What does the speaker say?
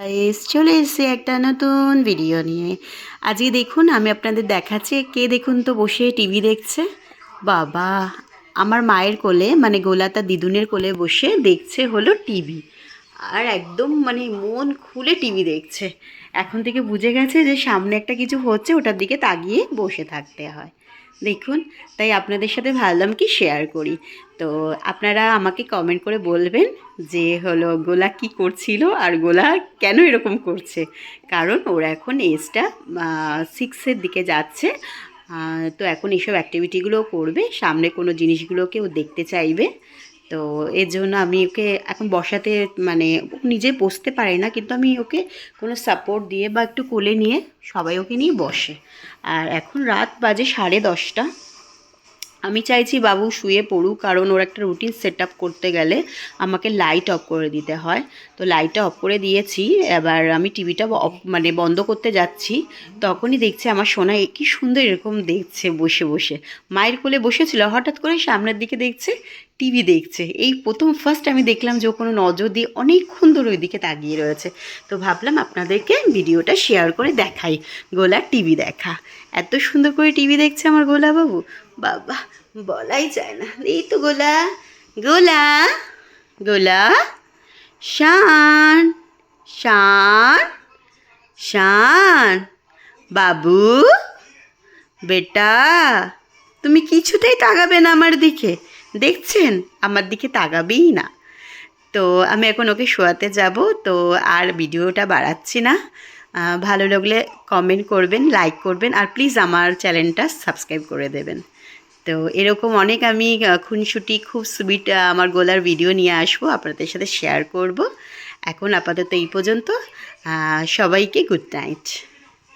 Guys চলে এসেছি একটা নতুন ভিডিও নিয়ে। আজকে দেখুন, আমি আপনাদের দেখাচ্ছি, কে দেখুন তো বসে টিভি দেখছে? বাবা, আমার মায়ের কোলে মানে গোলাতা দিদুনের কোলে বসে দেখছে হলো টিভি আর একদম মানে মন খুলে টিভি দেখছে। এখন থেকে বুঝে গেছে যে সামনে একটা কিছু হচ্ছে, ওটার দিকে তাকিয়ে বসে থাকতে হয়। দেখুন, তাই আপনাদের সাথে ভাবলাম কি শেয়ার করি। তো আপনারা আমাকে কমেন্ট করে বলবেন যে হলো গোলা কি করছিল আর গোলা কেন এরকম করছে। কারণ ওরা এখন এজটা সিক্সের দিকে যাচ্ছে। তো এখন এইসব অ্যাক্টিভিটিগুলো করবে। সামনে কোনো জিনিসগুলোকে ও দেখতে চাইবে। তো এর জন্য আমি ওকে এখন বসাতে মানে নিজে বসতে পারে না, কিন্তু আমি ওকে কোনো সাপোর্ট দিয়ে বা একটু কোলে নিয়ে সবাই ওকে নিয়ে বসে। আর এখন রাত বাজে সাড়ে দশটা। আমি চাইছি বাবু শুয়ে পড়ুক, কারণ ওর একটা রুটিন সেট আপ করতে গেলে আমাকে লাইট অফ করে দিতে হয়। তো লাইটটা অফ করে দিয়েছি, এবার আমি টিভিটা অফ মানে বন্ধ করতে যাচ্ছি। তখনই দেখছি আমার সোনা কি সুন্দর এরকম দেখছে বসে বসে। মায়ের কোলে বসেছিল, হঠাৎ করে সামনের দিকে দেখছে টিভি দেখছে। এই প্রথম ফার্স্ট আমি দেখলাম যে কোনো নজর দিয়ে অনেকক্ষণ ধরে ওই দিকে তাকিয়ে রয়েছে। তো ভাবলাম আপনাদেরকে ভিডিওটা শেয়ার করে দেখাই গোলা টিভি দেখা। এত সুন্দর করে টিভি দেখছে আমার গোলা বাবু বাবা বলাই যায় না। এই তো গোলা গোলা গোলা, শান শান শান। বাবু, বেটা, তুমি কিছুতেই তাকাবে না আমার দিকে। দেখছেন, আমার দিকে তাকাবেই না। তো আমি এখন ওকে শোয়াতে যাব, তো আর ভিডিওটা বাড়াচ্ছি না। ভালো লাগলে কমেন্ট করবেন লাইক করবেন, আর প্লিজ আমার চ্যানেলটা সাবস্ক্রাইব করে দেবেন। তো এরকম অনেক আমি খুনসুটি, খুব সুইট আমার গোলার ভিডিও নিয়ে আসব, আপনাদের সাথে শেয়ার করব। এখন আপাতত এই পর্যন্ত সবাইকে গুড নাইট